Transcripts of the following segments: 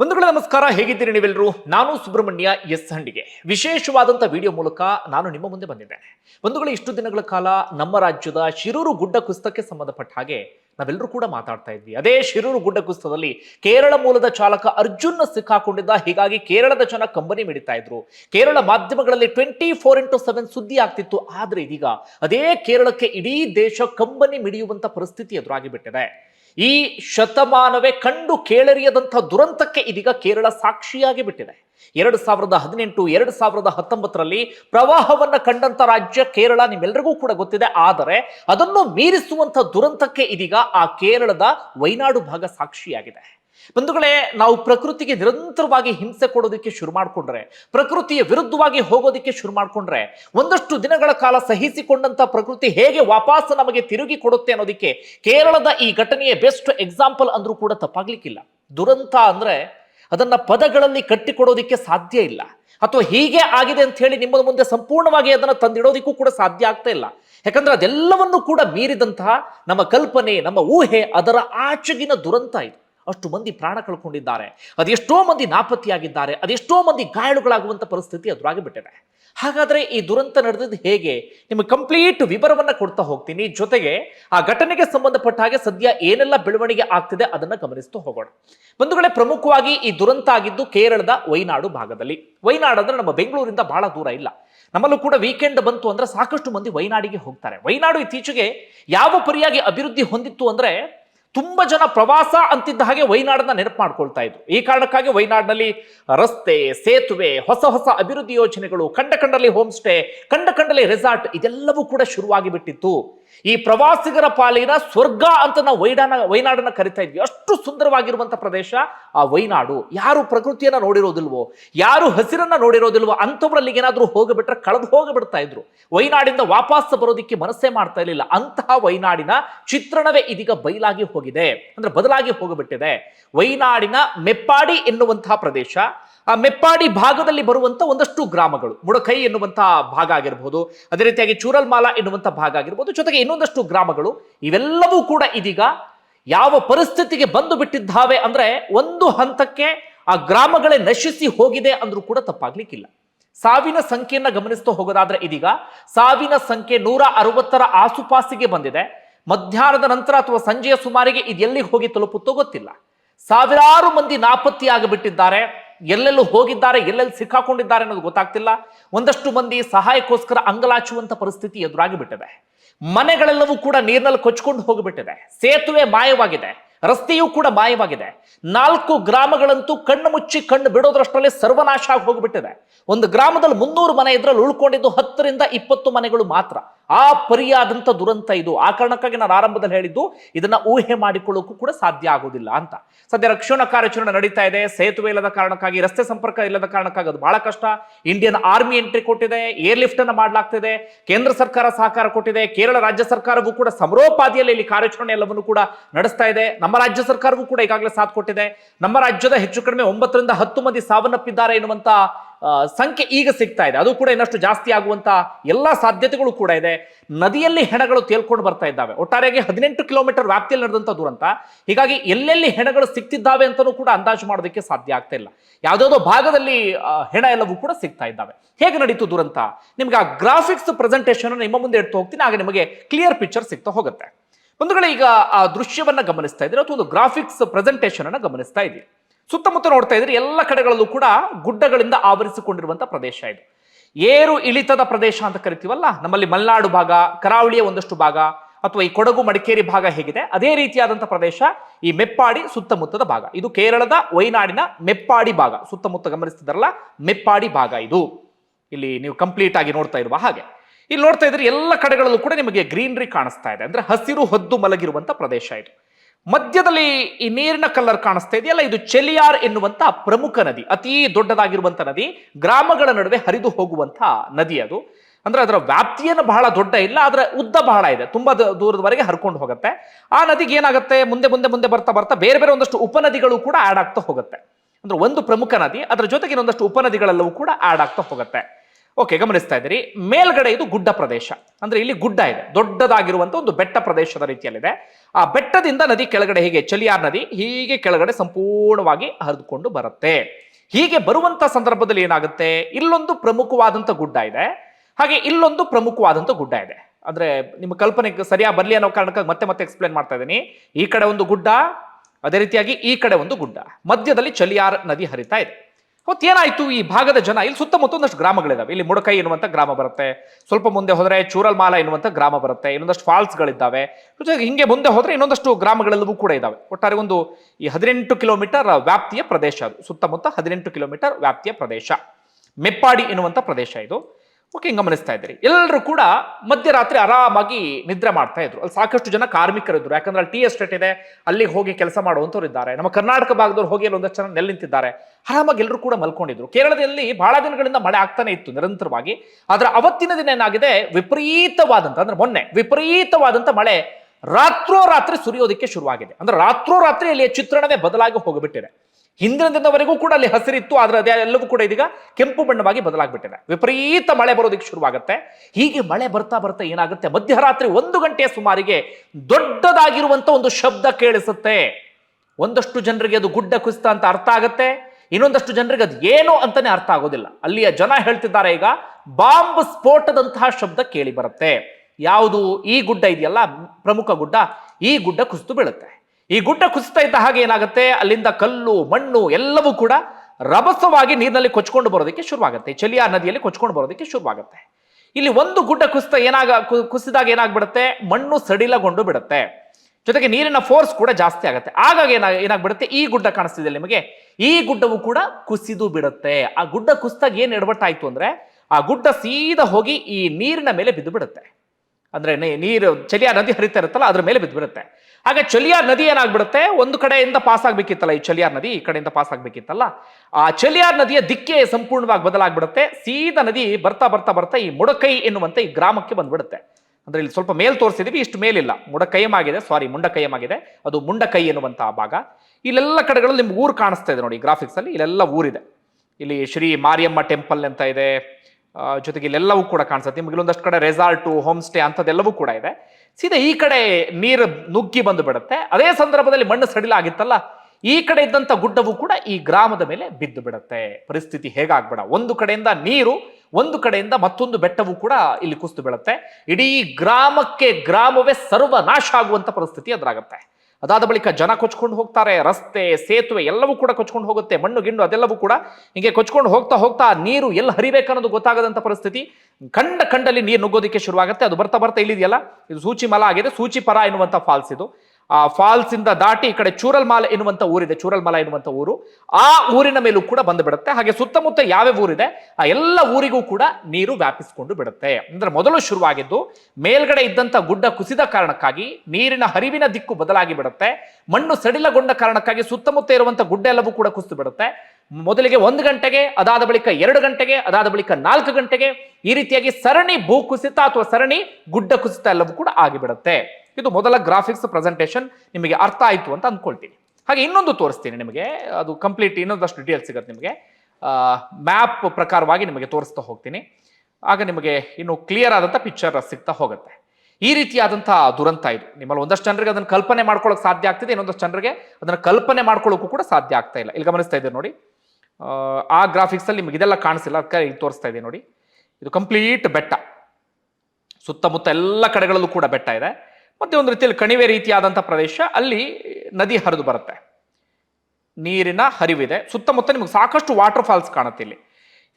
ಬಂಧುಗಳೇ ನಮಸ್ಕಾರ, ಹೇಗಿದ್ದೀರಿ ನೀವೆಲ್ಲರೂ? ನಾನು ಸುಬ್ರಹ್ಮಣ್ಯ ಎಸ್ ಹಂಡಿಗೆ. ವಿಶೇಷವಾದಂಥ ವಿಡಿಯೋ ಮೂಲಕ ನಾನು ನಿಮ್ಮ ಮುಂದೆ ಬಂದಿದ್ದೇನೆ. ಬಂಧುಗಳು, ಇಷ್ಟು ದಿನಗಳ ಕಾಲ ನಮ್ಮ ರಾಜ್ಯದ ಶಿರೂರು ಗುಡ್ಡ ಕುಸ್ತಕ್ಕೆ ಸಂಬಂಧಪಟ್ಟ ಹಾಗೆ ನಾವೆಲ್ಲರೂ ಕೂಡ ಮಾತಾಡ್ತಾ ಇದ್ವಿ. ಅದೇ ಶಿರೂರು ಗುಡ್ಡ ಕುಸ್ತದಲ್ಲಿ ಕೇರಳ ಮೂಲದ ಚಾಲಕ ಅರ್ಜುನ್ ಸಿಕ್ಕಾಕೊಂಡಿದ್ದ, ಹೀಗಾಗಿ ಕೇರಳದ ಜನ ಕಂಬನಿ ಮಿಡಿತಾ ಇದ್ರು. ಕೇರಳ ಮಾಧ್ಯಮಗಳಲ್ಲಿ ಟ್ವೆಂಟಿ ಫೋರ್ ಇಂಟು ಸೆವೆನ್ ಸುದ್ದಿ ಆಗ್ತಿತ್ತು. ಆದ್ರೆ ಇದೀಗ ಅದೇ ಕೇರಳಕ್ಕೆ ಇಡೀ ದೇಶ ಕಂಬನಿ ಮಿಡಿಯುವಂತ ಪರಿಸ್ಥಿತಿ ಎದುರಾಗಿ ಬಿಟ್ಟಿದೆ ಈ ಶತಮಾನವೇ ಕಂಡು ಕೇಳರಿಯದಂಥ ದುರಂತಕ್ಕೆ ಇದೀಗ ಕೇರಳ ಸಾಕ್ಷಿಯಾಗಿ ಬಿಟ್ಟಿದೆ. ಎರಡು ಸಾವಿರದ ಹದಿನೆಂಟು, ಎರಡು ಸಾವಿರದ ಹತ್ತೊಂಬತ್ತರಲ್ಲಿ ಪ್ರವಾಹವನ್ನು ಕಂಡಂತ ರಾಜ್ಯ ಕೇರಳ ನಿಮ್ಮೆಲ್ಲರಿಗೂ ಕೂಡ ಗೊತ್ತಿದೆ. ಆದರೆ ಅದನ್ನು ಮೀರಿಸುವಂಥ ದುರಂತಕ್ಕೆ ಇದೀಗ ಆ ಕೇರಳದ ವೈನಾಡು ಭಾಗ ಸಾಕ್ಷಿಯಾಗಿದೆ. ಬಂಧುಗಳೇ, ನಾವು ಪ್ರಕೃತಿಗೆ ನಿರಂತರವಾಗಿ ಹಿಂಸೆ ಕೊಡೋದಕ್ಕೆ ಶುರು ಮಾಡಿಕೊಂಡ್ರೆ, ಪ್ರಕೃತಿಯ ವಿರುದ್ಧವಾಗಿ ಹೋಗೋದಕ್ಕೆ ಶುರು ಮಾಡಿಕೊಂಡ್ರೆ, ಒಂದಷ್ಟು ದಿನಗಳ ಕಾಲ ಸಹಿಸಿಕೊಂಡಂತ ಪ್ರಕೃತಿ ಹೇಗೆ ವಾಪಸ್ ನಮಗೆ ತಿರುಗಿ ಕೊಡುತ್ತೆ ಅನ್ನೋದಕ್ಕೆ ಕೇರಳದ ಈ ಘಟನೆಯ ಬೆಸ್ಟ್ ಎಕ್ಸಾಂಪಲ್ ಅಂದ್ರೂ ಕೂಡ ತಪ್ಪಾಗ್ಲಿಕ್ಕಿಲ್ಲ. ದುರಂತ ಅಂದ್ರೆ ಅದನ್ನ ಪದಗಳಲ್ಲಿ ಕಟ್ಟಿಕೊಡೋದಿಕ್ಕೆ ಸಾಧ್ಯ ಇಲ್ಲ. ಅಥವಾ ಹೀಗೆ ಆಗಿದೆ ಅಂತ ಹೇಳಿ ನಿಮ್ಮ ಮುಂದೆ ಸಂಪೂರ್ಣವಾಗಿ ಅದನ್ನು ತಂದಿಡೋದಿಕ್ಕೂ ಕೂಡ ಸಾಧ್ಯ ಆಗ್ತಾ ಇಲ್ಲ. ಯಾಕಂದ್ರೆ ಅದೆಲ್ಲವನ್ನೂ ಕೂಡ ಮೀರಿದಂತಹ ನಮ್ಮ ಕಲ್ಪನೆ, ನಮ್ಮ ಊಹೆ ಅದರ ಆಚೆಗಿನ ದುರಂತ ಇದು. ಅಷ್ಟು ಮಂದಿ ಪ್ರಾಣ ಕಳ್ಕೊಂಡಿದ್ದಾರೆ. ಅದೆಷ್ಟೋ ಮಂದಿ ನಾಪತ್ತೆಯಾಗಿದ್ದಾರೆ. ಅದೆಷ್ಟೋ ಮಂದಿ ಗಾಯಳುಗಳಾಗುವಂಥ ಪರಿಸ್ಥಿತಿ ಎದುರಾಗಿಬಿಟ್ಟಿದೆ ಬಿಟ್ಟಿದೆ. ಹಾಗಾದ್ರೆ ಈ ದುರಂತ ನಡೆದಿದ್ದು ಹೇಗೆ? ನಿಮಗೆ ಕಂಪ್ಲೀಟ್ ವಿವರವನ್ನು ಕೊಡ್ತಾ ಹೋಗ್ತೀನಿ. ಜೊತೆಗೆ ಆ ಘಟನೆಗೆ ಸಂಬಂಧಪಟ್ಟ ಹಾಗೆ ಸದ್ಯ ಏನೆಲ್ಲ ಬೆಳವಣಿಗೆ ಆಗ್ತಿದೆ ಅದನ್ನು ಗಮನಿಸ್ತಾ ಹೋಗೋಣ. ಬಂಧುಗಳೇ, ಪ್ರಮುಖವಾಗಿ ಈ ದುರಂತ ಆಗಿದ್ದು ಕೇರಳದ ವೈನಾಡು ಭಾಗದಲ್ಲಿ. ವೈನಾಡು ಅಂದ್ರೆ ನಮ್ಮ ಬೆಂಗಳೂರಿಂದ ಬಹಳ ದೂರ ಇಲ್ಲ. ನಮ್ಮಲ್ಲೂ ಕೂಡ ವೀಕೆಂಡ್ ಬಂತು ಅಂದ್ರೆ ಸಾಕಷ್ಟು ಮಂದಿ ವೈನಾಡಿಗೆ ಹೋಗ್ತಾರೆ. ವೈನಾಡು ಇತ್ತೀಚೆಗೆ ಯಾವ ಪರಿಯಾಗಿ ಅಭಿವೃದ್ಧಿ ಹೊಂದಿತ್ತು ಅಂದ್ರೆ ತುಂಬಾ ಜನ ಪ್ರವಾಸ ಅಂತಿದ್ದ ಹಾಗೆ ವೈನಾಡನ್ನ ನೆನಪು ಮಾಡ್ಕೊಳ್ತಾ ಇದ್ರು. ಈ ಕಾರಣಕ್ಕಾಗಿ ವೈನಾಡಿನಲ್ಲಿ ರಸ್ತೆ, ಸೇತುವೆ, ಹೊಸ ಹೊಸ ಅಭಿವೃದ್ಧಿ ಯೋಜನೆಗಳು, ಕಂಡ ಕಂಡಲ್ಲಿ ಹೋಮ್ ಸ್ಟೇ ಕಂಡ ಕಂಡಲ್ಲಿ ರೆಸಾರ್ಟ್, ಇದೆಲ್ಲವೂ ಕೂಡ ಶುರುವಾಗಿ ಬಿಟ್ಟಿತ್ತು ಈ ಪ್ರವಾಸಿಗರ ಪಾಲಿನ ಸ್ವರ್ಗ ಅಂತ ನಾವು ವೈಡಾನ, ವೈನಾಡನ್ನ ಕರಿತಾ ಇದ್ವಿ. ಅಷ್ಟು ಸುಂದರವಾಗಿರುವಂಥ ಪ್ರದೇಶ ಆ ವೈನಾಡು. ಯಾರು ಪ್ರಕೃತಿಯನ್ನ ನೋಡಿರೋದಿಲ್ವೋ, ಯಾರು ಹಸಿರನ್ನ ನೋಡಿರೋದಿಲ್ವೋ ಅಂಥವ್ರಲ್ಲಿ ಏನಾದ್ರೂ ಹೋಗಿಬಿಟ್ರೆ ಕಳೆದು ಹೋಗಿಬಿಡ್ತಾ ಇದ್ರು. ವೈನಾಡಿಂದ ವಾಪಸ್ ಬರೋದಿಕ್ಕೆ ಮನಸ್ಸೇ ಮಾಡ್ತಾ ಇರಲಿಲ್ಲ. ಅಂತಹ ವೈನಾಡಿನ ಚಿತ್ರಣವೇ ಇದೀಗ ಬಯಲಾಗಿ ಹೋಗಿದೆ. ಅಂದ್ರೆ ಬದಲಾಗಿ ಹೋಗಿಬಿಟ್ಟಿದೆ. ವೈನಾಡಿನ ಮೆಪ್ಪಾಡಿ ಎನ್ನುವಂತಹ ಪ್ರದೇಶ ಆ ಮೆಪ್ಪಾಡಿ ಭಾಗದಲ್ಲಿ ಬರುವಂತ ಒಂದಷ್ಟು ಗ್ರಾಮಗಳು. ಮುಡಕೈ ಎನ್ನುವಂತಹ ಭಾಗ ಆಗಿರಬಹುದು ಅದೇ ರೀತಿಯಾಗಿ ಚೂರಲ್ಮಾಲ ಎನ್ನುವಂತಹ ಭಾಗ ಆಗಿರ್ಬೋದು, ಜೊತೆಗೆ ಇನ್ನೊಂದಷ್ಟು ಗ್ರಾಮಗಳು, ಇವೆಲ್ಲವೂ ಕೂಡ ಇದೀಗ ಯಾವ ಪರಿಸ್ಥಿತಿಗೆ ಬಂದು ಬಿಟ್ಟಿದ್ದಾವೆ ಅಂದ್ರೆ ಒಂದು ಹಂತಕ್ಕೆ ಆ ಗ್ರಾಮಗಳೇ ನಶಿಸಿ ಹೋಗಿದೆ ಅಂದ್ರೂ ಕೂಡ ತಪ್ಪಾಗ್ಲಿಕ್ಕಿಲ್ಲ. ಸಾವಿನ ಸಂಖ್ಯೆಯನ್ನ ಗಮನಿಸ್ತಾ ಹೋಗೋದಾದ್ರೆ ಇದೀಗ ಸಾವಿನ ಸಂಖ್ಯೆ ನೂರ ಅರವತ್ತರ ಆಸುಪಾಸಿಗೆ ಬಂದಿದೆ. ಮಧ್ಯಾಹ್ನದ ನಂತರ ಅಥವಾ ಸಂಜೆಯ ಸುಮಾರಿಗೆ ಇದು ಎಲ್ಲಿಗೆ ಹೋಗಿ ತಲುಪುತ್ತೋ ಗೊತ್ತಿಲ್ಲ. ಸಾವಿರಾರು ಮಂದಿ ನಾಪತ್ತೆಯಾಗಿಬಿಟ್ಟಿದ್ದಾರೆ. ಎಲ್ಲೆಲ್ಲೂ ಹೋಗಿದ್ದಾರೆ, ಎಲ್ಲೆಲ್ಲಿ ಸಿಕ್ಕಾಕೊಂಡಿದ್ದಾರೆ ಅನ್ನೋದು ಗೊತ್ತಾಗ್ತಿಲ್ಲ. ಒಂದಷ್ಟು ಮಂದಿ ಸಹಾಯಕ್ಕೋಸ್ಕರ ಅಂಗಲಾಚುವಂತ ಪರಿಸ್ಥಿತಿ ಎದುರಾಗಿ ಬಿಟ್ಟಿದೆ. ಮನೆಗಳೆಲ್ಲವೂ ಕೂಡ ನೀರಿನಲ್ಲಿ ಕೊಚ್ಕೊಂಡು ಹೋಗಿಬಿಟ್ಟಿದೆ. ಸೇತುವೆ ಮಾಯವಾಗಿದೆ, ರಸ್ತೆಯೂ ಕೂಡ ಮಾಯವಾಗಿದೆ. ನಾಲ್ಕು ಗ್ರಾಮಗಳಂತೂ ಕಣ್ಣು ಮುಚ್ಚಿ ಕಣ್ಣು ಬಿಡೋದ್ರಷ್ಟರಲ್ಲಿ ಸರ್ವನಾಶ ಆಗಿ ಹೋಗ್ಬಿಟ್ಟಿದೆ. ಒಂದು ಗ್ರಾಮದಲ್ಲಿ ಮುನ್ನೂರು ಮನೆ ಇದ್ರಲ್ಲಿ ಉಳ್ಕೊಂಡಿದ್ದು ಹತ್ತರಿಂದ ಇಪ್ಪತ್ತು ಮನೆಗಳು ಮಾತ್ರ. ಆ ಪರಿಯಾದಂಥ ದುರಂತ ಇದು. ಆ ಕಾರಣಕ್ಕಾಗಿ ನಾನು ಆರಂಭದಲ್ಲಿ ಹೇಳಿದ್ದು, ಇದನ್ನ ಊಹೆ ಮಾಡಿಕೊಳ್ಳೋಕ್ಕೂ ಕೂಡ ಸಾಧ್ಯ ಆಗೋದಿಲ್ಲ ಅಂತ. ಸದ್ಯ ರಕ್ಷಣಾ ಕಾರ್ಯಾಚರಣೆ ನಡೀತಾ ಇದೆ. ಸೇತುವೆ ಇಲ್ಲದ ಕಾರಣಕ್ಕಾಗಿ, ರಸ್ತೆ ಸಂಪರ್ಕ ಇಲ್ಲದ ಕಾರಣಕ್ಕಾಗಿ ಅದು ಬಹಳ ಕಷ್ಟ. ಇಂಡಿಯನ್ ಆರ್ಮಿ ಎಂಟ್ರಿ ಕೊಟ್ಟಿದೆ ಏರ್ ಲಿಫ್ಟ್ ಅನ್ನು ಮಾಡಲಾಗ್ತಿದೆ. ಕೇಂದ್ರ ಸರ್ಕಾರ ಸಹಕಾರ ಕೊಟ್ಟಿದೆ. ಕೇರಳ ರಾಜ್ಯ ಸರ್ಕಾರವೂ ಕೂಡ ಸಮರೋಪಾದಿಯಲ್ಲಿ ಇಲ್ಲಿ ಕಾರ್ಯಾಚರಣೆ ಎಲ್ಲವನ್ನು ಕೂಡ ನಡೆಸ್ತಾ ಇದೆ. ನಮ್ಮ ರಾಜ್ಯ ಸರ್ಕಾರವೂ ಕೂಡ ಈಗಾಗಲೇ ಸಾಥ್ ಕೊಟ್ಟಿದೆ. ನಮ್ಮ ರಾಜ್ಯದ ಹೆಚ್ಚು ಕಡಿಮೆ ಒಂಬತ್ತರಿಂದ ಹತ್ತು ಮಂದಿ ಸಾವನ್ನಪ್ಪಿದ್ದಾರೆ ಎನ್ನುವಂತ ಸಂಖ್ಯೆ ಈಗ ಸಿಗ್ತಾ ಇದೆ. ಅದು ಕೂಡ ಇನ್ನಷ್ಟು ಜಾಸ್ತಿ ಆಗುವಂತ ಎಲ್ಲ ಸಾಧ್ಯತೆಗಳು ಕೂಡ ಇದೆ. ನದಿಯಲ್ಲಿ ಹೆಣಗಳು ತೇಲ್ಕೊಂಡು ಬರ್ತಾ ಇದ್ದಾವೆ. ಒಟ್ಟಾರೆಯಾಗಿ ಹದಿನೆಂಟು ಕಿಲೋಮೀಟರ್ ವ್ಯಾಪ್ತಿಯಲ್ಲಿ ನಡೆದಂಥ ದುರಂತ. ಹೀಗಾಗಿ ಎಲ್ಲೆಲ್ಲಿ ಹೆಣಗಳು ಸಿಗ್ತಿದ್ದಾವೆ ಅಂತಲೂ ಕೂಡ ಅಂದಾಜು ಮಾಡೋದಕ್ಕೆ ಸಾಧ್ಯ ಆಗ್ತಾ ಇಲ್ಲ. ಯಾವುದಾವುದೋ ಭಾಗದಲ್ಲಿ ಹೆಣ ಎಲ್ಲವೂ ಕೂಡ ಸಿಗ್ತಾ ಇದ್ದಾವೆ. ಹೇಗೆ ನಡೀತು ದುರಂತ? ನಿಮ್ಗೆ ಆ ಗ್ರಾಫಿಕ್ಸ್ ಪ್ರೆಸೆಂಟೇಷನ್ ನಿಮ್ಮ ಮುಂದೆ ಇಡ್ತಾ ಹೋಗ್ತೀನಿ. ಆಗ ನಿಮಗೆ ಕ್ಲಿಯರ್ ಪಿಕ್ಚರ್ ಸಿಗ್ತಾ ಹೋಗುತ್ತೆ. ಬಂಧುಗಳೇ, ಈಗ ಆ ದೃಶ್ಯವನ್ನ ಗಮನಿಸ್ತಾ ಇದ್ರೆ ಅಥವಾ ಒಂದು ಗ್ರಾಫಿಕ್ಸ್ ಪ್ರೆಸೆಂಟೇಷನ್ ಅನ್ನ ಗಮನಿಸ್ತಾ ಇದ್ದೀವಿ ಸುತ್ತಮುತ್ತ ನೋಡ್ತಾ ಇದ್ರೆ ಎಲ್ಲ ಕಡೆಗಳಲ್ಲೂ ಕೂಡ ಗುಡ್ಡಗಳಿಂದ ಆವರಿಸಿಕೊಂಡಿರುವಂತಹ ಪ್ರದೇಶ ಇದು. ಏರು ಇಳಿತದ ಪ್ರದೇಶ ಅಂತ ಕರಿತೀವಲ್ಲ, ನಮ್ಮಲ್ಲಿ ಮಲೆನಾಡು ಭಾಗ, ಕರಾವಳಿಯ ಒಂದಷ್ಟು ಭಾಗ, ಅಥವಾ ಈ ಕೊಡಗು, ಮಡಿಕೇರಿ ಭಾಗ ಹೇಗಿದೆ, ಅದೇ ರೀತಿಯಾದಂಥ ಪ್ರದೇಶ ಈ ಮೆಪ್ಪಾಡಿ ಸುತ್ತಮುತ್ತದ ಭಾಗ. ಇದು ಕೇರಳದ ವೈನಾಡಿನ ಮೆಪ್ಪಾಡಿ ಭಾಗ. ಸುತ್ತಮುತ್ತ ಗಮನಿಸ್ತಿದ್ದಾರಲ್ಲ ಮೆಪ್ಪಾಡಿ ಭಾಗ ಇದು. ಇಲ್ಲಿ ನೀವು ಕಂಪ್ಲೀಟ್ ಆಗಿ ನೋಡ್ತಾ ಇರುವ ಹಾಗೆ. ಇಲ್ಲಿ ನೋಡ್ತಾ ಇದ್ರೆ ಎಲ್ಲ ಕಡೆಗಳಲ್ಲೂ ಕೂಡ ನಿಮಗೆ ಗ್ರೀನರಿ ಕಾಣಿಸ್ತಾ ಇದೆ. ಅಂದ್ರೆ ಹಸಿರು, ಹೊದ್ದು ಮಲಗಿರುವಂಥ ಪ್ರದೇಶ ಇದು. ಮಧ್ಯದಲ್ಲಿ ಈ ನೀರಿನ ಕಲರ್ ಕಾಣಿಸ್ತಾ ಇದೆಯಲ್ಲ? ಇದು ಚೆಲಿಯಾರ್ ಎನ್ನುವಂತ ಪ್ರಮುಖ ನದಿ, ಅತಿ ದೊಡ್ಡದಾಗಿರುವಂತ ನದಿ, ಗ್ರಾಮಗಳ ನಡುವೆ ಹರಿದು ಹೋಗುವಂತ ನದಿ ಅದು. ಅಂದ್ರೆ ಅದರ ವ್ಯಾಪ್ತಿಯನ್ನು ಬಹಳ ದೊಡ್ಡ ಇಲ್ಲ ಅದರ ಉದ್ದ ಬಹಳ ಇದೆ. ತುಂಬಾ ದೂರದವರೆಗೆ ಹರ್ಕೊಂಡು ಹೋಗುತ್ತೆ. ಆ ನದಿಗೆ ಏನಾಗುತ್ತೆ? ಮುಂದೆ ಮುಂದೆ ಮುಂದೆ ಬರ್ತಾ ಬರ್ತಾ ಬೇರೆ ಬೇರೆ ಒಂದಷ್ಟು ಉಪನದಿಗಳು ಕೂಡ ಆಡ್ ಆಗ್ತಾ ಹೋಗುತ್ತೆ. ಅಂದ್ರೆ ಒಂದು ಪ್ರಮುಖ ನದಿ, ಅದರ ಜೊತೆಗೆ ಇನ್ನೊಂದಷ್ಟು ಉಪನದಿಗಳೆಲ್ಲವೂ ಕೂಡ ಆಡ್ ಆಗ್ತಾ ಹೋಗುತ್ತೆ. ಓಕೆ, ಗಮನಿಸ್ತಾ ಇದ್ದೀರಿ. ಮೇಲ್ಗಡೆ ಇದು ಗುಡ್ಡ ಪ್ರದೇಶ. ಅಂದ್ರೆ ಇಲ್ಲಿ ಗುಡ್ಡ ಇದೆ. ದೊಡ್ಡದಾಗಿರುವಂತ ಒಂದು ಬೆಟ್ಟ ಪ್ರದೇಶದ ರೀತಿಯಲ್ಲಿದೆ. ಆ ಬೆಟ್ಟದಿಂದ ನದಿ ಕೆಳಗಡೆ ಹೀಗೆ, ಚಲಿಯಾರ್ ನದಿ ಹೀಗೆ ಕೆಳಗಡೆ ಸಂಪೂರ್ಣವಾಗಿ ಹರಿದುಕೊಂಡು ಬರುತ್ತೆ. ಹೀಗೆ ಬರುವಂತ ಸಂದರ್ಭದಲ್ಲಿ ಏನಾಗುತ್ತೆ? ಇಲ್ಲೊಂದು ಪ್ರಮುಖವಾದಂತ ಗುಡ್ಡ ಇದೆ. ಹಾಗೆ ಇಲ್ಲೊಂದು ಪ್ರಮುಖವಾದಂತ ಗುಡ್ಡ ಇದೆ. ಅಂದ್ರೆ ನಿಮ್ಮ ಕಲ್ಪನೆಗೆ ಸರಿಯಾಗಿ ಬರಲಿ ಅನ್ನೋ ಕಾರಣಕ್ಕಾಗಿ ಮತ್ತೆ ಮತ್ತೆ ಎಕ್ಸ್ಪ್ಲೇನ್ ಮಾಡ್ತಾ ಇದ್ದೀನಿ. ಈ ಕಡೆ ಒಂದು ಗುಡ್ಡ, ಅದೇ ರೀತಿಯಾಗಿ ಈ ಕಡೆ ಒಂದು ಗುಡ್ಡ. ಮಧ್ಯದಲ್ಲಿ ಚಲಿಯಾರ್ ನದಿ ಹರಿತಾ ಇದೆ. ಅವತ್ತೇನಾಯ್ತು ಈ ಭಾಗದ ಜನ? ಇಲ್ಲಿ ಸುತ್ತಮುತ್ತ ಒಂದಷ್ಟು ಗ್ರಾಮಗಳಿದ್ದಾವೆ ಇಲ್ಲಿ ಮುಡಕೈ ಎನ್ನುವಂಥ ಗ್ರಾಮ ಬರುತ್ತೆ. ಸ್ವಲ್ಪ ಮುಂದೆ ಹೋದರೆ ಚೂರಲ್ಮಾಲ ಎನ್ನುವಂಥ ಗ್ರಾಮ ಬರುತ್ತೆ. ಇನ್ನೊಂದಷ್ಟು ಫಾಲ್ಸ್ಗಳಿದ್ದಾವೆ. ಜೊತೆಗೆ ಹಿಂಗೆ ಮುಂದೆ ಹೋದರೆ ಇನ್ನೊಂದಷ್ಟು ಗ್ರಾಮಗಳೆಲ್ಲವೂ ಕೂಡ ಇದ್ದಾವೆ ಒಟ್ಟಾರೆ ಒಂದು ಈ ಹದಿನೆಂಟು ಕಿಲೋಮೀಟರ್ ವ್ಯಾಪ್ತಿಯ ಪ್ರದೇಶ ಅದು. ಸುತ್ತಮುತ್ತ ಹದಿನೆಂಟು ಕಿಲೋಮೀಟರ್ ವ್ಯಾಪ್ತಿಯ ಪ್ರದೇಶ. ಮೆಪ್ಪಾಡಿ ಎನ್ನುವಂಥ ಪ್ರದೇಶ ಇದು. ಓಕೆ ಗಮನಿಸ್ತಾ ಇದ್ದೀರಿ ಎಲ್ಲರೂ ಕೂಡ ಮಧ್ಯರಾತ್ರಿ ಆರಾಮಾಗಿ ನಿದ್ರೆ ಮಾಡ್ತಾ ಇದ್ರು. ಅಲ್ಲಿ ಸಾಕಷ್ಟು ಜನ ಕಾರ್ಮಿಕರಿದ್ರು ಯಾಕಂದ್ರೆ ಅಲ್ಲಿ ಟಿ ಎಸ್ಟೇಟ್ ಇದೆ ಅಲ್ಲಿಗೆ ಹೋಗಿ ಕೆಲಸ ಮಾಡುವಂಥವ್ರು ಇದ್ದಾರೆ. ನಮ್ಮ ಕರ್ನಾಟಕ ಭಾಗದವ್ರು ಹೋಗಿ ಅಲ್ಲಿ ಒಂದಷ್ಟು ಜನ ನೆಲೆ ನಿಂತಿದ್ದಾರೆ ಆರಾಮಾಗಿ ಎಲ್ಲರೂ ಕೂಡ ಮಲ್ಕೊಂಡಿದ್ರು. ಕೇರಳದಲ್ಲಿ ಬಹಳ ದಿನಗಳಿಂದ ಮಳೆ ಆಗ್ತಾನೆ ಇತ್ತು ನಿರಂತರವಾಗಿ. ಆದ್ರೆ ಅವತ್ತಿನ ದಿನ ಏನಾಗಿದೆ? ವಿಪರೀತವಾದಂತ, ಅಂದ್ರೆ ಮೊನ್ನೆ ವಿಪರೀತವಾದಂತ ಮಳೆ ರಾತ್ರೋರಾತ್ರಿ ಸುರಿಯೋದಕ್ಕೆ ಶುರುವಾಗಿದೆ. ಅಂದ್ರೆ ರಾತ್ರೋರಾತ್ರಿ ಅಲ್ಲಿಯ ಚಿತ್ರಣವೇ ಬದಲಾಗಿ ಹೋಗಿಬಿಟ್ಟಿದೆ. ಹಿಂದಿನ ಕೂಡ ಅಲ್ಲಿ ಹಸಿರಿತ್ತು, ಆದರೆ ಅದೇ ಎಲ್ಲವೂ ಕೂಡ ಇದೀಗ ಕೆಂಪು ಬಣ್ಣವಾಗಿ ಬದಲಾಗ್ಬಿಟ್ಟಿದೆ. ವಿಪರೀತ ಮಳೆ ಬರೋದಕ್ಕೆ ಶುರುವಾಗುತ್ತೆ. ಹೀಗೆ ಮಳೆ ಬರ್ತಾ ಬರ್ತಾ ಏನಾಗುತ್ತೆ? ಮಧ್ಯರಾತ್ರಿ ಒಂದು ಗಂಟೆಯ ಸುಮಾರಿಗೆ ದೊಡ್ಡದಾಗಿರುವಂತ ಒಂದು ಶಬ್ದ ಕೇಳಿಸುತ್ತೆ. ಒಂದಷ್ಟು ಜನರಿಗೆ ಅದು ಗುಡ್ಡ ಕುಸಿತ ಅಂತ ಅರ್ಥ ಆಗುತ್ತೆ. ಇನ್ನೊಂದಷ್ಟು ಜನರಿಗೆ ಅದು ಏನು ಅಂತಾನೆ ಅರ್ಥ ಆಗೋದಿಲ್ಲ. ಅಲ್ಲಿಯ ಜನ ಹೇಳ್ತಿದ್ದಾರೆ ಈಗ, ಬಾಂಬ್ ಸ್ಫೋಟದಂತಹ ಶಬ್ದ ಕೇಳಿ ಬರುತ್ತೆ. ಯಾವುದು? ಈ ಗುಡ್ಡ ಇದೆಯಲ್ಲ, ಪ್ರಮುಖ ಗುಡ್ಡ. ಈ ಗುಡ್ಡ ಕುಸಿದು ಬೀಳುತ್ತೆ. ಈ ಗುಡ್ಡ ಕುಸಿತಾ ಇದ್ದ ಹಾಗೆ ಏನಾಗುತ್ತೆ? ಅಲ್ಲಿಂದ ಕಲ್ಲು, ಮಣ್ಣು ಎಲ್ಲವೂ ಕೂಡ ರಭಸವಾಗಿ ನೀರಿನಲ್ಲಿ ಕೊಚ್ಕೊಂಡು ಬರೋದಕ್ಕೆ ಶುರುವಾಗುತ್ತೆ. ಚಲಿಯಾ ನದಿಯಲ್ಲಿ ಕೊಚ್ಕೊಂಡು ಬರೋದಕ್ಕೆ ಶುರುವಾಗುತ್ತೆ. ಇಲ್ಲಿ ಒಂದು ಗುಡ್ಡ ಕುಸಿತ ಏನಾಗ ಕುಸಿದಾಗ ಏನಾಗ್ಬಿಡುತ್ತೆ? ಮಣ್ಣು ಸಡಿಲಗೊಂಡು ಬಿಡುತ್ತೆ. ಜೊತೆಗೆ ನೀರಿನ ಫೋರ್ಸ್ ಕೂಡ ಜಾಸ್ತಿ ಆಗುತ್ತೆ. ಆಗಾಗ ಏನಾಗ, ಏನಾಗ್ಬಿಡುತ್ತೆ? ಈ ಗುಡ್ಡ ಕಾಣಿಸ್ತಿದೆ ನಿಮಗೆ. ಈ ಗುಡ್ಡವು ಕೂಡ ಕುಸಿದು ಬಿಡುತ್ತೆ. ಆ ಗುಡ್ಡ ಕುಸಿದಾಗ ಏನು ಎಡವಟ್ಟಾಯ್ತು ಅಂದ್ರೆ, ಆ ಗುಡ್ಡ ಸೀದಾ ಹೋಗಿ ಈ ನೀರಿನ ಮೇಲೆ ಬಿದ್ದು ಬಿಡುತ್ತೆ. ಅಂದ್ರೆ ನೀರು ಚಲಿಯಾ ನದಿ ಹರಿತಾ ಇರುತ್ತಲ್ಲ, ಅದ್ರ ಮೇಲೆ ಬಿದ್ದು ಬಿಡುತ್ತೆ ಹಾಗೆ ಚಲಿಯಾರ್ ನದಿ ಏನಾಗ್ಬಿಡುತ್ತೆ? ಒಂದು ಕಡೆಯಿಂದ ಪಾಸ್ ಆಗ್ಬೇಕಿತ್ತಲ್ಲ ಈ ಚಲಿಯಾರ್ ನದಿ, ಈ ಕಡೆಯಿಂದ ಪಾಸ್ ಆಗ್ಬೇಕಿತ್ತಲ್ಲ. ಆ ಚಲಿಯಾರ್ ನದಿಯ ದಿಕ್ಕೆ ಸಂಪೂರ್ಣವಾಗಿ ಬದಲಾಗ್ಬಿಡುತ್ತೆ. ಸೀದಾ ನದಿ ಬರ್ತಾ ಬರ್ತಾ ಬರ್ತಾ ಈ ಮುಡಕೈ ಎನ್ನುವಂತೆ ಈ ಗ್ರಾಮಕ್ಕೆ ಬಂದ್ಬಿಡುತ್ತೆ. ಅಂದ್ರೆ ಇಲ್ಲಿ ಸ್ವಲ್ಪ ಮೇಲ್ ತೋರಿಸಿದೀವಿ, ಇಷ್ಟು ಮೇಲಿಲ್ಲ. ಮುಡಕೈಯಂ ಆಗಿದೆ ಸಾರಿ ಮುಂಡಕೈಯಂ ಆಗಿದೆ ಅದು ಮುಂಡಕೈ ಎನ್ನುವಂತಹ ಭಾಗ. ಇಲ್ಲೆಲ್ಲ ಕಡೆಗಳಲ್ಲಿ ನಿಮ್ಗೆ ಊರು ಕಾಣಿಸ್ತಾ ಇದೆ ನೋಡಿ ಗ್ರಾಫಿಕ್ಸ್ ಅಲ್ಲಿ. ಇಲ್ಲೆಲ್ಲ ಊರಿದೆ. ಇಲ್ಲಿ ಶ್ರೀ ಮಾರಿಯಮ್ಮ ಟೆಂಪಲ್ ಅಂತ ಇದೆ. ಜೊತೆಗೆ ಇಲ್ಲೆಲ್ಲವೂ ಕೂಡ ಕಾಣಿಸುತ್ತೆ. ನಿಮಗೆ ಇಲ್ಲೊಂದಷ್ಟು ಕಡೆ ರೆಸಾರ್ಟು ಹೋಮ್ ಸ್ಟೇ ಅಂಥದ್ದೆಲ್ಲವೂ ಕೂಡ ಇದೆ. ಸೀದಾ ಈ ಕಡೆ ನೀರು ನುಗ್ಗಿ ಬಂದು ಬಿಡುತ್ತೆ ಅದೇ ಸಂದರ್ಭದಲ್ಲಿ ಮಣ್ಣು ಸಡಿಲ ಆಗಿತ್ತಲ್ಲ, ಈ ಕಡೆ ಇದ್ದಂಥ ಗುಡ್ಡವು ಕೂಡ ಈ ಗ್ರಾಮದ ಮೇಲೆ ಬಿದ್ದು ಬಿಡುತ್ತೆ. ಪರಿಸ್ಥಿತಿ ಹೇಗಾಗ್ಬೇಡ. ಒಂದು ಕಡೆಯಿಂದ ನೀರು, ಒಂದು ಕಡೆಯಿಂದ ಮತ್ತೊಂದು ಬೆಟ್ಟವು ಕೂಡ ಇಲ್ಲಿ ಕುಸಿದು ಬೀಳುತ್ತೆ. ಇಡೀ ಗ್ರಾಮಕ್ಕೆ ಗ್ರಾಮವೇ ಸರ್ವನಾಶ ಆಗುವಂಥ ಪರಿಸ್ಥಿತಿ ಅದ್ರಾಗತ್ತೆ ಅದಾದ ಬಳಿಕ ಜನ ಕೊಚ್ಕೊಂಡು ಹೋಗ್ತಾರೆ, ರಸ್ತೆ, ಸೇತುವೆ ಎಲ್ಲವೂ ಕೂಡ ಕೊಚ್ಕೊಂಡು ಹೋಗುತ್ತೆ, ಮಣ್ಣು, ಗಿಣ್ಣು ಅದೆಲ್ಲವೂ ಕೂಡ ಹಿಂಗೆ ಕೊಚ್ಕೊಂಡು ಹೋಗ್ತಾ ಹೋಗ್ತಾ ನೀರು ಎಲ್ಲಿ ಹರಿಬೇಕನ್ನೋದು ಗೊತ್ತಾಗದಂತ ಪರಿಸ್ಥಿತಿ. ಕಂಡ ಕಂಡಲ್ಲಿ ನೀರು ನುಗ್ಗೋದಕ್ಕೆ ಶುರುವಾಗುತ್ತೆ. ಅದು ಬರ್ತಾ ಬರ್ತಾ ಇಲ್ಲಿದೆಯಲ್ಲ? ಇದು ಸೂಚಿ ಮಲ ಆಗಿದೆ. ಸೂಚಿ ಪರ ಎನ್ನುವಂಥ ಫಾಲ್ಸ್ ಇದು. ಆ ಫಾಲ್ಸ್ ಇಂದ ದಾಟಿ ಈ ಕಡೆ ಚೂರಲ್ಮಾಲ ಎನ್ನುವಂತ ಊರಿದೆ, ಚೂರಲ್ಮಲ ಎನ್ನುವಂತ ಊರು. ಆ ಊರಿನ ಮೇಲೂ ಕೂಡ ಬಂದು ಬಿಡುತ್ತೆ ಹಾಗೆ ಸುತ್ತಮುತ್ತ ಯಾವ್ಯಾವ ಊರಿದೆ? ಆ ಎಲ್ಲ ಊರಿಗೂ ಕೂಡ ನೀರು ವ್ಯಾಪಿಸಿಕೊಂಡು ಬಿಡುತ್ತೆ. ಅಂದ್ರೆ ಮೊದಲು ಶುರುವಾಗಿದ್ದು ಮೇಲ್ಗಡೆ ಇದ್ದಂತ ಗುಡ್ಡ ಕುಸಿದ ಕಾರಣಕ್ಕಾಗಿ ನೀರಿನ ಹರಿವಿನ ದಿಕ್ಕು ಬದಲಾಗಿ ಬಿಡುತ್ತೆ. ಮಣ್ಣು ಸಡಿಲಗೊಂಡ ಕಾರಣಕ್ಕಾಗಿ ಸುತ್ತಮುತ್ತ ಇರುವಂತ ಗುಡ್ಡ ಎಲ್ಲವೂ ಕೂಡ ಕುಸಿದು ಬಿಡುತ್ತೆ. ಮೊದಲಿಗೆ ಒಂದು ಗಂಟೆಗೆ, ಅದಾದ ಬಳಿಕ ಎರಡು ಗಂಟೆಗೆ, ಅದಾದ ಬಳಿಕ ನಾಲ್ಕು ಗಂಟೆಗೆ ಈ ರೀತಿಯಾಗಿ ಸರಣಿ ಭೂ ಕುಸಿತ ಅಥವಾ ಸರಣಿ ಗುಡ್ಡ ಕುಸಿತ ಎಲ್ಲವೂ ಕೂಡ ಆಗಿಬಿಡುತ್ತೆ. ಇದು ಮೊದಲ ಗ್ರಾಫಿಕ್ಸ್ ಪ್ರೆಸೆಂಟೇಷನ್ ನಿಮಗೆ ಅರ್ಥ ಆಯಿತು ಅಂತ ಅಂದ್ಕೊಳ್ತೀನಿ ಹಾಗೆ ಇನ್ನೊಂದು ತೋರಿಸ್ತೀನಿ ನಿಮಗೆ. ಅದು ಕಂಪ್ಲೀಟ್ ಇನ್ನೊಂದಷ್ಟು ಡೀಟೇಲ್ಸ್ ಸಿಗುತ್ತೆ ನಿಮಗೆ. ಮ್ಯಾಪ್ ಪ್ರಕಾರವಾಗಿ ನಿಮಗೆ ತೋರಿಸ್ತಾ ಹೋಗ್ತೀನಿ. ಆಗ ನಿಮಗೆ ಇನ್ನು ಕ್ಲಿಯರ್ ಆದಂಥ ಪಿಕ್ಚರ್ ಸಿಗ್ತಾ ಹೋಗುತ್ತೆ. ಈ ರೀತಿಯಾದಂಥ ದುರಂತ ಇದು. ನಿಮ್ಮಲ್ಲಿ ಒಂದಷ್ಟು ಜನರಿಗೆ ಅದನ್ನು ಕಲ್ಪನೆ ಮಾಡ್ಕೊಳ್ಳೋಕೆ ಸಾಧ್ಯ ಆಗ್ತಿದೆ ಇನ್ನೊಂದಷ್ಟು ಜನರಿಗೆ ಅದನ್ನು ಕಲ್ಪನೆ ಮಾಡ್ಕೊಳ್ಳೋಕ್ಕೂ ಕೂಡ ಸಾಧ್ಯ ಆಗ್ತಾ ಇಲ್ಲ. ಇಲ್ಲಿ ಗಮನಿಸ್ತಾ ಇದ್ದೀರಿ ನೋಡಿ. ಆ, ಗ್ರಾಫಿಕ್ಸಲ್ಲಿ ನಿಮಗೆ ಇದೆಲ್ಲ ಕಾಣಿಸಿಲ್ಲ ಅದಕ್ಕೆ ಈಗ ತೋರಿಸ್ತಾ ಇದೆ ನೋಡಿ. ಇದು ಕಂಪ್ಲೀಟ್ ಬೆಟ್ಟ. ಸುತ್ತಮುತ್ತ ಎಲ್ಲ ಕಡೆಗಳಲ್ಲೂ ಕೂಡ ಬೆಟ್ಟ ಇದೆ. ಮತ್ತೆ ಒಂದು ರೀತಿಯಲ್ಲಿ ಕಣಿವೆ ರೀತಿಯಾದಂಥ ಪ್ರದೇಶ, ಅಲ್ಲಿ ನದಿ ಹರಿದು ಬರುತ್ತೆ. ನೀರಿನ ಹರಿವಿದೆ. ಸುತ್ತಮುತ್ತ ನಿಮಗೆ ಸಾಕಷ್ಟು ವಾಟರ್ ಫಾಲ್ಸ್ ಕಾಣುತ್ತೆ ಇಲ್ಲಿ.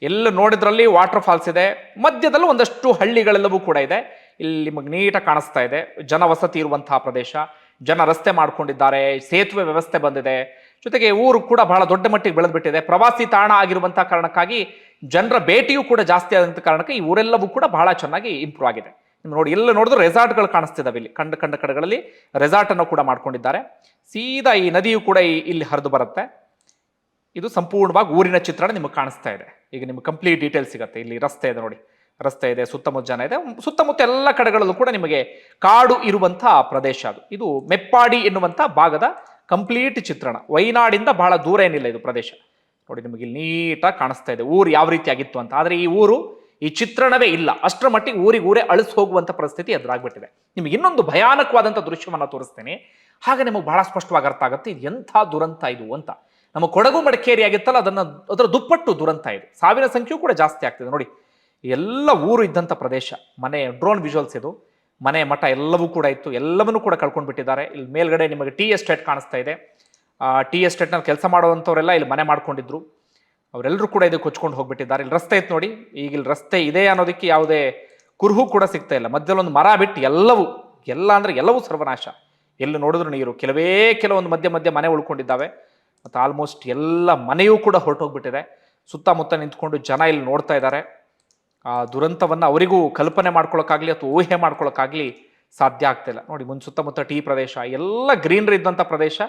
ಎಲ್ಲ ನೋಡಿದ್ರಲ್ಲಿ ವಾಟರ್ ಫಾಲ್ಸ್ ಇದೆ. ಮಧ್ಯದಲ್ಲೂ ಒಂದಷ್ಟು ಹಳ್ಳಿಗಳೆಲ್ಲವೂ ಕೂಡ ಇದೆ. ಇಲ್ಲಿ ನಿಮಗೆ ನೀಟಾಗಿ ಕಾಣಿಸ್ತಾ ಇದೆ. ಜನವಸತಿ ಇರುವಂತಹ ಪ್ರದೇಶ. ಜನ ರಸ್ತೆ ಮಾಡ್ಕೊಂಡಿದ್ದಾರೆ. ಸೇತುವೆ ವ್ಯವಸ್ಥೆ ಬಂದಿದೆ. ಜೊತೆಗೆ ಊರು ಕೂಡ ಬಹಳ ದೊಡ್ಡ ಮಟ್ಟಿಗೆ ಬೆಳೆದ್ಬಿಟ್ಟಿದೆ. ಪ್ರವಾಸಿ ತಾಣ ಆಗಿರುವಂತಹ ಕಾರಣಕ್ಕಾಗಿ ಜನರ ಭೇಟಿಯೂ ಕೂಡ ಜಾಸ್ತಿ ಆದಂಥ ಕಾರಣಕ್ಕೆ ಈ ಊರೆಲ್ಲವೂ ಕೂಡ ಬಹಳ ಚೆನ್ನಾಗಿ ಇಂಪ್ರೂವ್ ಆಗಿದೆ. ನಿಮ್ಗೆ ನೋಡಿ, ಎಲ್ಲ ನೋಡಿದ್ರು ರೆಸಾರ್ಟ್ಗಳು ಕಾಣಿಸ್ತಿದಾವೆ ಇಲ್ಲಿ. ಕಂಡ ಕಂಡ ಕಡೆಗಳಲ್ಲಿ ರೆಸಾರ್ಟ್ ಅನ್ನು ಕೂಡ ಮಾಡ್ಕೊಂಡಿದ್ದಾರೆ. ಸೀದಾ ಈ ನದಿಯು ಕೂಡ ಇಲ್ಲಿ ಹರಿದು ಬರುತ್ತೆ. ಇದು ಸಂಪೂರ್ಣವಾಗಿ ಊರಿನ ಚಿತ್ರಣ ನಿಮಗೆ ಕಾಣಿಸ್ತಾ ಇದೆ. ಈಗ ನಿಮ್ಗೆ ಕಂಪ್ಲೀಟ್ ಡೀಟೇಲ್ಸ್ ಸಿಗುತ್ತೆ. ಇಲ್ಲಿ ರಸ್ತೆ ಇದೆ ನೋಡಿ. ರಸ್ತೆ ಇದೆ ಸುತ್ತಮುತ್ತ ಜನ ಇದೆ. ಸುತ್ತಮುತ್ತ ಎಲ್ಲ ಕಡೆಗಳಲ್ಲೂ ಕೂಡ ನಿಮಗೆ ಕಾಡು ಇರುವಂತಹ ಪ್ರದೇಶ ಅದು. ಇದು ಮೆಪ್ಪಾಡಿ ಎನ್ನುವಂಥ ಭಾಗದ ಕಂಪ್ಲೀಟ್ ಚಿತ್ರಣ. ವೈನಾಡಿಂದ ಬಹಳ ದೂರ ಏನಿಲ್ಲ ಇದು ಪ್ರದೇಶ. ನೋಡಿ, ನಿಮಗೆ ಇಲ್ಲಿ ನೀಟಾಗಿ ಕಾಣಿಸ್ತಾ ಇದೆ. ಊರು ಯಾವ ರೀತಿ ಆಗಿತ್ತು ಅಂತ. ಆದರೆ ಈ ಊರು ಈ ಚಿತ್ರಣವೇ ಇಲ್ಲ. ಅಷ್ಟರ ಮಟ್ಟಿಗೆ ಊರಿಗೆ ಊರೇ ಅಳಿಸ್ ಹೋಗುವಂಥ ಪರಿಸ್ಥಿತಿ ಎದುರಾಗ್ಬಿಟ್ಟಿದೆ. ನಿಮಗೆ ಇನ್ನೊಂದು ಭಯಾನಕವಾದಂಥ ದೃಶ್ಯವನ್ನು ತೋರಿಸ್ತೇನೆ. ಹಾಗೆ ನಿಮಗೆ ಬಹಳ ಸ್ಪಷ್ಟವಾಗಿ ಅರ್ಥ ಆಗುತ್ತೆ, ಇದು ಎಂಥ ದುರಂತ ಇದು ಅಂತ. ನಮ್ಮ ಕೊಡಗು ಮಡಿಕೇರಿ ಆಗಿತ್ತಲ್ಲ ಅದನ್ನು ಅದರ ದುಪ್ಪಟ್ಟು ದುರಂತ ಇದು. ಸಾವಿನ ಸಂಖ್ಯೆಯೂ ಕೂಡ ಜಾಸ್ತಿ ಆಗ್ತಿದೆ. ನೋಡಿ ಎಲ್ಲ ಊರು ಇದ್ದಂಥ ಪ್ರದೇಶ, ಮನೆ ಡ್ರೋನ್ ವಿಜುವಲ್ಸ್ ಇದು. ಮನೆ, ಮಠ ಎಲ್ಲವೂ ಕೂಡ ಇತ್ತು. ಎಲ್ಲವನ್ನೂ ಕೂಡ ಕಳ್ಕೊಂಡು ಬಿಟ್ಟಿದ್ದಾರೆ. ಇಲ್ಲಿ ಮೇಲ್ಗಡೆ ನಿಮಗೆ ಟಿ ಎಸ್ಟೇಟ್ ಕಾಣಿಸ್ತಾ ಇದೆ. ಟಿ ಎಸ್ಟೇಟ್ನಲ್ಲಿ ಕೆಲಸ ಮಾಡುವಂಥವರೆಲ್ಲ ಇಲ್ಲಿ ಮನೆ ಮಾಡ್ಕೊಂಡಿದ್ರು. ಅವರೆಲ್ಲರೂ ಕೂಡ ಇದಕ್ಕೆ ಕೊಚ್ಕೊಂಡು ಹೋಗ್ಬಿಟ್ಟಿದ್ದಾರೆ. ಇಲ್ಲಿ ರಸ್ತೆ ಇತ್ತು ನೋಡಿ. ಈಗ ಇಲ್ಲಿ ರಸ್ತೆ ಇದೆ ಅನ್ನೋದಕ್ಕೆ ಯಾವುದೇ ಕುರುಹು ಕೂಡ ಸಿಗ್ತಾ ಇಲ್ಲ. ಮಧ್ಯದಲ್ಲಿ ಒಂದು ಮರ ಬಿಟ್ಟು ಎಲ್ಲವೂ, ಎಲ್ಲ ಅಂದರೆ ಎಲ್ಲವೂ ಸರ್ವನಾಶ. ಎಲ್ಲಿ ನೋಡಿದ್ರು ನೀರು. ಕೆಲವೇ ಕೆಲವೊಂದು ಮಧ್ಯ ಮಧ್ಯ ಮನೆ ಉಳ್ಕೊಂಡಿದ್ದಾವೆ. ಮತ್ತು ಆಲ್ಮೋಸ್ಟ್ ಎಲ್ಲ ಮನೆಯೂ ಕೂಡ ಹೊರಟೋಗ್ಬಿಟ್ಟಿದೆ. ಸುತ್ತಮುತ್ತ ನಿಂತ್ಕೊಂಡು ಜನ ಇಲ್ಲಿ ನೋಡ್ತಾ ಇದ್ದಾರೆ. ಆ ದುರಂತವನ್ನು ಅವರಿಗೂ ಕಲ್ಪನೆ ಮಾಡ್ಕೊಳ್ಳೋಕ್ಕಾಗಲಿ ಅಥವಾ ಊಹೆ ಮಾಡ್ಕೊಳ್ಳೋಕ್ಕಾಗಲಿ ಸಾಧ್ಯ ಆಗ್ತಿಲ್ಲ ನೋಡಿ, ಮುಂದೆ ಸುತ್ತಮುತ್ತ ಟೀ ಪ್ರದೇಶ, ಎಲ್ಲ ಗ್ರೀನರಿ ಇದ್ದಂಥ ಪ್ರದೇಶ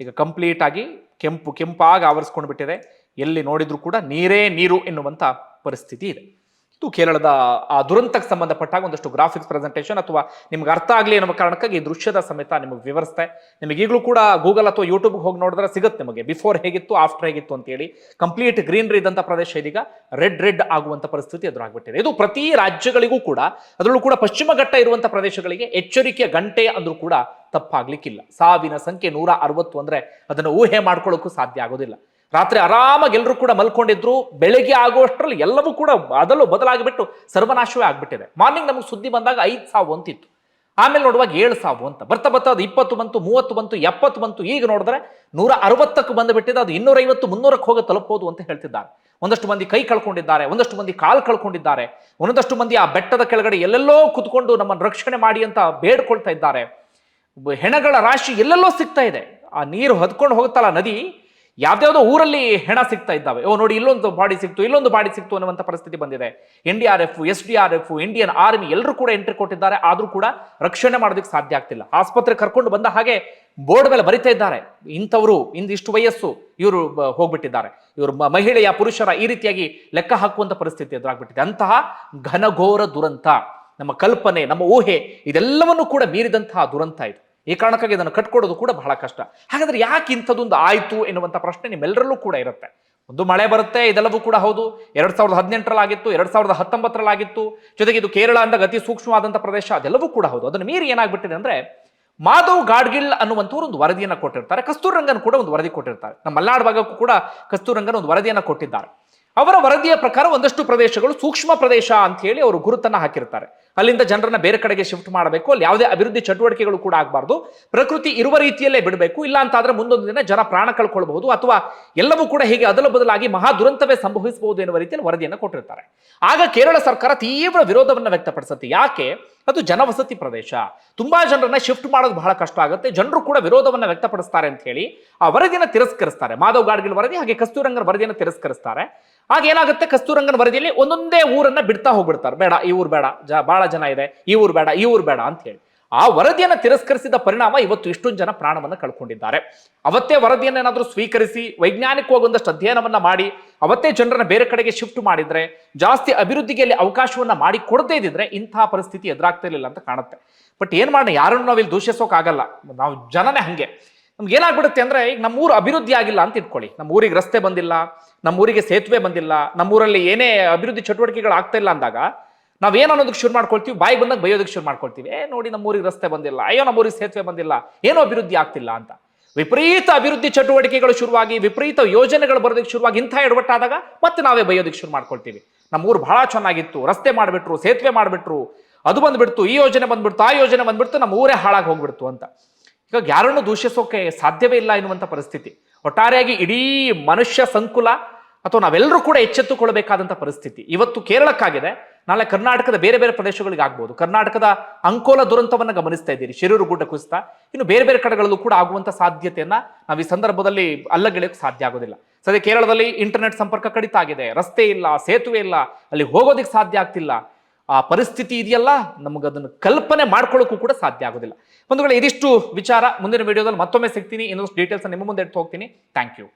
ಈಗ ಕಂಪ್ಲೀಟಾಗಿ ಕೆಂಪು, ಕೆಂಪಾಗಿ ಆವರಿಸ್ಕೊಂಡು ಬಿಟ್ಟಿದೆ ಎಲ್ಲಿ ನೋಡಿದ್ರು ಕೂಡ ನೀರೇ ನೀರು ಎನ್ನುವಂಥ ಪರಿಸ್ಥಿತಿ ಇದೆ. ಇದು ಕೇರಳದ, ಆ, ದುರಂತಕ್ಕೆ ಸಂಬಂಧಪಟ್ಟಾಗ ಒಂದಷ್ಟು ಗ್ರಾಫಿಕ್ಸ್ ಪ್ರೆಸೆಂಟೇಷನ್ ಅಥವಾ ನಿಮ್ಗೆ ಅರ್ಥ ಆಗಲಿ ಅನ್ನೋ ಕಾರಣಕ್ಕಾಗಿ ಈ ದೃಶ್ಯದ ಸಮೇತ ನಿಮಗೆ ವಿವರಿಸ್ತೆ. ನಿಮಗೆ ಈಗಲೂ ಕೂಡ ಗೂಗಲ್ ಅಥವಾ ಯೂಟ್ಯೂಬ್ಗೆ ಹೋಗಿ ನೋಡಿದ್ರೆ ಸಿಗುತ್ತೆ ನಿಮಗೆ. ಬಿಫೋರ್ ಹೇಗಿತ್ತು ಆಫ್ಟರ್ ಹೇಗಿತ್ತು ಅಂತೇಳಿ ಕಂಪ್ಲೀಟ್ ಗ್ರೀನ್ರಿ ಇದ್ದಂಥ ಪ್ರದೇಶ ಇದೀಗ. ರೆಡ್ ರೆಡ್ ಆಗುವಂಥ ಪರಿಸ್ಥಿತಿ ಎದುರಾಗ್ಬಿಟ್ಟಿದೆ ಇದು ಪ್ರತಿ ರಾಜ್ಯಗಳಿಗೂ ಕೂಡ, ಅದರಲ್ಲೂ ಕೂಡ ಪಶ್ಚಿಮ ಘಟ್ಟ ಇರುವಂಥ ಪ್ರದೇಶಗಳಿಗೆ ಎಚ್ಚರಿಕೆಯ ಗಂಟೆ ಅಂದರೂ ಕೂಡ ತಪ್ಪಾಗ್ಲಿಕ್ಕಿಲ್ಲ. ಸಾವಿನ ಸಂಖ್ಯೆ ನೂರ ಅರವತ್ತು ಅಂದರೆ ಅದನ್ನು ಊಹೆ ಮಾಡ್ಕೊಳ್ಳೋಕ್ಕೂ ಸಾಧ್ಯ ಆಗೋದಿಲ್ಲ. ರಾತ್ರಿ ಆರಾಮಾಗಿ ಎಲ್ಲರೂ ಕೂಡ ಮಲ್ಕೊಂಡಿದ್ರು, ಬೆಳಗ್ಗೆ ಆಗುವಷ್ಟರಲ್ಲಿ ಎಲ್ಲವೂ ಕೂಡ ಅದಲ್ಲೂ ಬದಲಾಗಿಬಿಟ್ಟು ಸರ್ವನಾಶವೇ ಆಗ್ಬಿಟ್ಟಿದೆ. ಮಾರ್ನಿಂಗ್ ನಮಗೆ ಸುದ್ದಿ ಬಂದಾಗ ಐದು ಸಾವು ಅಂತಿತ್ತು. ಆಮೇಲೆ ನೋಡುವಾಗ ಏಳು ಸಾವು ಅಂತ. ಬರ್ತಾ ಬರ್ತಾ ಅದು ಇಪ್ಪತ್ತು ಬಂತು, ಮೂವತ್ತು ಬಂತು, ಎಪ್ಪತ್ತು ಬಂತು. ಈಗ ನೋಡಿದ್ರೆ ನೂರ ಅರವತ್ತಕ್ಕೆ ಬಂದುಬಿಟ್ಟಿದೆ, ಅದು ಇನ್ನೂರೈವತ್ತು, ಮುನ್ನೂರಕ್ಕೆ ಹೋಗಿ ತಲುಪೋದು ಅಂತ ಹೇಳ್ತಿದ್ದಾರೆ. ಒಂದಷ್ಟು ಮಂದಿ ಕೈ ಕಳ್ಕೊಂಡಿದ್ದಾರೆ, ಒಂದಷ್ಟು ಮಂದಿ ಕಾಲು ಕಳ್ಕೊಂಡಿದ್ದಾರೆ, ಒಂದಷ್ಟು ಮಂದಿ ಆ ಬೆಟ್ಟದ ಕೆಳಗಡೆ ಎಲ್ಲೆಲ್ಲೋ ಕುತ್ಕೊಂಡು ನಮ್ಮನ್ನು ರಕ್ಷಣೆ ಮಾಡಿ ಅಂತ ಬೇಡ್ಕೊಳ್ತಾ ಇದ್ದಾರೆ. ಹೆಣಗಳ ರಾಶಿ ಎಲ್ಲೆಲ್ಲೋ ಸಿಗ್ತಾ ಇದೆ. ಆ ನೀರು ಹದ್ಕೊಂಡು ಹೋಗುತ್ತಲ್ಲ ನದಿ ಯಾವ್ದಾವುದೋ ಊರಲ್ಲಿ ಹೆಣ ಸಿಗ್ತಾ ಇದ್ದಾವೆ. ಓ, ನೋಡಿ, ಇಲ್ಲೊಂದು ಬಾಡಿ ಸಿಕ್ತು, ಇಲ್ಲೊಂದು ಬಾಡಿ ಸಿಕ್ತು ಅನ್ನುವಂಥ ಪರಿಸ್ಥಿತಿ ಬಂದಿದೆ. N D R F, S D R F Indian army ಎಲ್ಲರೂ ಕೂಡ ಎಂಟ್ರಿ ಕೊಟ್ಟಿದ್ದಾರೆ. ಆದರೂ ಕೂಡ ರಕ್ಷಣೆ ಮಾಡೋದಕ್ಕೆ ಸಾಧ್ಯ ಆಗ್ತಿಲ್ಲ. ಆಸ್ಪತ್ರೆ ಕರ್ಕೊಂಡು ಬಂದ ಹಾಗೆ ಬೋರ್ಡ್ ಮೇಲೆ ಬರಿತಾ ಇದ್ದಾರೆ. ಇಂಥವರು, ಇಂದಿಷ್ಟು ವಯಸ್ಸು ಇವರು ಹೋಗ್ಬಿಟ್ಟಿದ್ದಾರೆ. ಇವರು ಮಹಿಳೆಯ, ಪುರುಷರ ಈ ರೀತಿಯಾಗಿ ಲೆಕ್ಕ ಹಾಕುವಂಥ ಪರಿಸ್ಥಿತಿ ಎದುರಾಗ್ಬಿಟ್ಟಿದೆ. ಅಂತಹ ಘನಘೋರ ದುರಂತ, ನಮ್ಮ ಕಲ್ಪನೆ, ನಮ್ಮ ಊಹೆ, ಇದೆಲ್ಲವನ್ನು ಕೂಡ ಮೀರಿದಂತಹ ದುರಂತ ಇದು. ಈ ಕಾರಣಕ್ಕಾಗಿ ಇದನ್ನು ಕಟ್ಕೊಡೋದು ಕೂಡ ಬಹಳ ಕಷ್ಟ. ಹಾಗಾದ್ರೆ ಯಾಕೆ ಇಂಥದ್ದೊಂದು ಆಯಿತು ಎನ್ನುವಂಥ ಪ್ರಶ್ನೆ ನಿಮ್ಮೆಲ್ಲರಲ್ಲೂ ಕೂಡ ಇರುತ್ತೆ. ಒಂದು ಮಳೆ ಬರುತ್ತೆ, ಇದೆಲ್ಲವೂ ಕೂಡ ಹೌದು. ಎರಡ್ ಸಾವಿರದ ಹದಿನೆಂಟರಲ್ಲಿ ಆಗಿತ್ತು ಎರಡ್ ಸಾವಿರದ ಹತ್ತೊಂಬತ್ತರಲ್ಲಿ ಆಗಿತ್ತು ಜೊತೆಗೆ ಇದು ಕೇರಳ ಅಂದ ಅತಿ ಸೂಕ್ಷ್ಮವಾದಂಥ ಪ್ರದೇಶ, ಅದೆಲ್ಲವೂ ಕೂಡ ಹೌದು. ಅದನ್ನು ಮೀರಿ ಏನಾಗ್ಬಿಟ್ಟಿದೆ ಅಂದ್ರೆ ಮಾಧವ್ ಗಾಡ್ಗಿಲ್ ಅನ್ನುವಂಥವ್ರು ಒಂದು ವರದಿಯನ್ನು ಕೊಟ್ಟಿರ್ತಾರೆ. ಕಸ್ತೂರಂಗನ್ ಕೂಡ ಒಂದು ವರದಿ ಕೊಟ್ಟಿರ್ತಾರೆ. ನಮ್ಮ ಮಲ್ನಾಡ್ ಭಾಗಕ್ಕೂ ಕೂಡ ಕಸ್ತೂರಂಗನ್ ಒಂದು ವರದಿಯನ್ನು ಕೊಟ್ಟಿದ್ದಾರೆ. ಅವರ ವರದಿಯ ಪ್ರಕಾರ ಒಂದಷ್ಟು ಪ್ರದೇಶಗಳು ಸೂಕ್ಷ್ಮ ಪ್ರದೇಶ ಅಂತ ಹೇಳಿ ಅವರು ಗುರುತನ್ನ ಹಾಕಿರ್ತಾರೆ. ಅಲ್ಲಿಂದ ಜನರನ್ನ ಬೇರೆ ಕಡೆಗೆ ಶಿಫ್ಟ್ ಮಾಡಬೇಕು. ಅಲ್ಲಿ ಯಾವುದೇ ಅಭಿವೃದ್ಧಿ ಚಟುವಟಿಕೆಗಳು ಕೂಡ ಆಗಬಾರ್ದು. ಪ್ರಕೃತಿ ಇರುವ ರೀತಿಯಲ್ಲೇ ಬಿಡಬೇಕು. ಇಲ್ಲ ಅಂತಾದ್ರೆ ಮುಂದೊಂದು ದಿನ ಜನ ಪ್ರಾಣ ಕಳ್ಕೊಳ್ಬಹುದು ಅಥವಾ ಎಲ್ಲವೂ ಕೂಡ ಹೀಗೆ ಅದಲು ಬದಲಾಗಿ ಮಹಾ ದುರಂತವೇ ಸಂಭವಿಸಬಹುದು ಎನ್ನುವ ರೀತಿಯಲ್ಲಿ ವರದಿಯನ್ನು ಕೊಟ್ಟಿರ್ತಾರೆ. ಆಗ ಕೇರಳ ಸರ್ಕಾರ ತೀವ್ರ ವಿರೋಧವನ್ನು ವ್ಯಕ್ತಪಡಿಸುತ್ತೆ. ಯಾಕೆ? ಅದು ಜನವಸತಿ ಪ್ರದೇಶ. ತುಂಬಾ ಜನರನ್ನ ಶಿಫ್ಟ್ ಮಾಡೋದು ಬಹಳ ಕಷ್ಟ ಆಗುತ್ತೆ. ಜನರು ಕೂಡ ವಿರೋಧವನ್ನು ವ್ಯಕ್ತಪಡಿಸ್ತಾರೆ ಅಂತ ಹೇಳಿ ಆ ವರದಿಯನ್ನು ತಿರಸ್ಕರಿಸ್ತಾರೆ. ಮಾಧವ್ ಗಾಡ್ಗಿಲ್ ವರದಿ ಹಾಗೆ ಕಸ್ತೂರಂಗನ ವರದಿಯನ್ನು ತಿರಸ್ಕರಿಸ್ತಾರೆ. ಆಗ ಏನಾಗುತ್ತೆ? ಕಸ್ತೂರಂಗನ ವರದಿಯಲ್ಲಿ ಒಂದೊಂದೇ ಊರನ್ನ ಬಿಡ್ತಾ ಹೋಗ್ಬಿಡ್ತಾರೆ. ಬೇಡ, ಈ ಊರು ಬೇಡ. ಜ ಬಹಳ ಜನ ಇದೆ, ಈ ಊರು ಬೇಡ, ಈ ಊರು ಬೇಡ ಅಂತ ಹೇಳಿ. ಆ ವರದಿಯನ್ನು ತಿರಸ್ಕರಿಸಿದ ಪರಿಣಾಮ ಇವತ್ತು ಇಷ್ಟೊಂದು ಜನ ಪ್ರಾಣವನ್ನು ಕಳ್ಕೊಂಡಿದ್ದಾರೆ. ಅವತ್ತೇ ವರದಿಯನ್ನು ಏನಾದರೂ ಸ್ವೀಕರಿಸಿ ವೈಜ್ಞಾನಿಕವಾಗಿ ಒಂದಷ್ಟು ಅಧ್ಯಯನವನ್ನ ಮಾಡಿ, ಅವತ್ತೇ ಜನರನ್ನ ಬೇರೆ ಕಡೆಗೆ ಶಿಫ್ಟ್ ಮಾಡಿದ್ರೆ, ಜಾಸ್ತಿ ಅಭಿವೃದ್ಧಿಗೆ ಅಲ್ಲಿ ಅವಕಾಶವನ್ನ ಮಾಡಿ ಕೊಡದೇ ಇದ್ದಿದ್ರೆ ಇಂತಹ ಪರಿಸ್ಥಿತಿ ಎದುರಾಗ್ತಿರ್ಲಿಲ್ಲ ಅಂತ ಕಾಣುತ್ತೆ. ಬಟ್ ಏನ್ ಮಾಡೋಣ, ಯಾರನ್ನು ನಾವಿಲ್ಲಿ ದೂಷಿಸೋಕ್ಕಾಗಲ್ಲ ನಾವು ಜನನೇ ಹಂಗೆ. ನಮ್ಗೆ ಏನಾಗ್ಬಿಡುತ್ತೆ ಅಂದ್ರೆ, ಈಗ ನಮ್ಮ ಊರು ಅಭಿವೃದ್ಧಿ ಆಗಿಲ್ಲ ಅಂತ ಇಟ್ಕೊಳ್ಳಿ. ನಮ್ಮ ಊರಿಗೆ ರಸ್ತೆ ಬಂದಿಲ್ಲ, ನಮ್ಮ ಊರಿಗೆ ಸೇತುವೆ ಬಂದಿಲ್ಲ ನಮ್ಮೂರಲ್ಲಿ ಏನೇ ಅಭಿವೃದ್ಧಿ ಚಟುವಟಿಕೆಗಳು ಆಗ್ತಾ ಇಲ್ಲ ಅಂದಾಗ ನಾವೇನು ಅನ್ನೋದಕ್ಕೆ ಶುರು ಮಾಡ್ಕೊಳ್ತೀವಿ, ಬಾಯಿ ಬಂದಾಗ ಬೈಯೋದಕ್ಕೆ ಶುರು ಮಾಡ್ಕೊಳ್ತೀವಿ. ಏ, ನೋಡಿ ನಮ್ಮ ಊರಿಗೆ ರಸ್ತೆ ಬಂದಿಲ್ಲ, ಅಯ್ಯೋ ನಮ್ಮ ಊರಿಗೆ ಸೇತುವೆ ಬಂದಿಲ್ಲ, ಏನೋ ಅಭಿವೃದ್ಧಿ ಆಗ್ತಿಲ್ಲ ಅಂತ. ವಿಪರೀತ ಅಭಿವೃದ್ಧಿ ಚಟುವಟಿಕೆಗಳು ಶುರುವಾಗಿ, ವಿಪರೀತ ಯೋಜನೆಗಳು ಬರೋದಕ್ಕೆ ಶುರುವಾಗಿ ಇಂಥ ಎಡವಟ್ಟಾದಾಗ ಮತ್ತೆ ನಾವೇ ಬೈಯೋದಕ್ಕೆ ಶುರು ಮಾಡ್ಕೊಳ್ತೀವಿ. ನಮ್ಮ ಊರು ಬಹಳ ಚೆನ್ನಾಗಿತ್ತು, ರಸ್ತೆ ಮಾಡಿಬಿಟ್ರು, ಸೇತುವೆ ಮಾಡಿಬಿಟ್ರು, ಅದು ಬಂದ್ಬಿಡ್ತು, ಈ ಯೋಜನೆ ಬಂದ್ಬಿಡ್ತು, ಆ ಯೋಜನೆ ಬಂದ್ಬಿಡ್ತು, ನಮ್ಮ ಊರೇ ಹಾಳಾಗಿ ಹೋಗ್ಬಿಡ್ತು ಅಂತ. ಈಗ ಯಾರನ್ನು ದೂಷಿಸೋಕೆ ಸಾಧ್ಯವೇ ಇಲ್ಲ ಎನ್ನುವಂಥ ಪರಿಸ್ಥಿತಿ. ಒಟ್ಟಾರೆಯಾಗಿ ಇಡೀ ಮನುಷ್ಯ ಸಂಕುಲ ಅಥವಾ ನಾವೆಲ್ಲರೂ ಕೂಡ ಎಚ್ಚೆತ್ತುಕೊಳ್ಳಬೇಕಾದಂಥ ಪರಿಸ್ಥಿತಿ. ಇವತ್ತು ಕೇರಳಕ್ಕಾಗಿದೆ. ನಾಳೆ ಕರ್ನಾಟಕದ ಬೇರೆ ಬೇರೆ ಪ್ರದೇಶಗಳಿಗೆ ಆಗ್ಬೋದು. ಕರ್ನಾಟಕದ ಅಂಕೋಲ ದುರಂತವನ್ನು ಗಮನಿಸ್ತಾ ಇದ್ದೀರಿ. ಶಿರೂರು ಗುಡ್ಡ ಕುಸಿತ. ಇನ್ನು ಬೇರೆ ಬೇರೆ ಕಡೆಗಳಲ್ಲೂ ಕೂಡ ಆಗುವಂಥ ಸಾಧ್ಯತೆಯನ್ನ ನಾವು ಈ ಸಂದರ್ಭದಲ್ಲಿ ಅಲ್ಲಗೆಳೆಯೋಕೆ ಸಾಧ್ಯ ಆಗೋದಿಲ್ಲ. ಸದ್ಯ ಕೇರಳದಲ್ಲಿ ಇಂಟರ್ನೆಟ್ ಸಂಪರ್ಕ ಕಡಿತ ಆಗಿದೆ. ರಸ್ತೆ ಇಲ್ಲ, ಸೇತುವೆ ಇಲ್ಲ, ಅಲ್ಲಿ ಹೋಗೋದಕ್ಕೆ ಸಾಧ್ಯ ಆಗ್ತಿಲ್ಲ. ಆ ಪರಿಸ್ಥಿತಿ ಇದೆಯಲ್ಲ, ನಮಗೆ ಅದನ್ನು ಕಲ್ಪನೆ ಮಾಡ್ಕೊಳ್ಳೋಕ್ಕೂ ಕೂಡ ಸಾಧ್ಯ ಆಗೋದಿಲ್ಲ. ಒಂದು ವೇಳೆ ಇದಿಷ್ಟು ವಿಚಾರ ಮುಂದಿನ ವಿಡಿಯೋದಲ್ಲಿ ಮತ್ತೊಮ್ಮೆ ಸಿಗ್ತೀನಿ. ಇನ್ನೊಂದು ಡೀಟೇಲ್ಸ್ ನಿಮ್ಮ ಮುಂದೆ ಇಟ್ಟು ಹೋಗ್ತೀನಿ. Thank you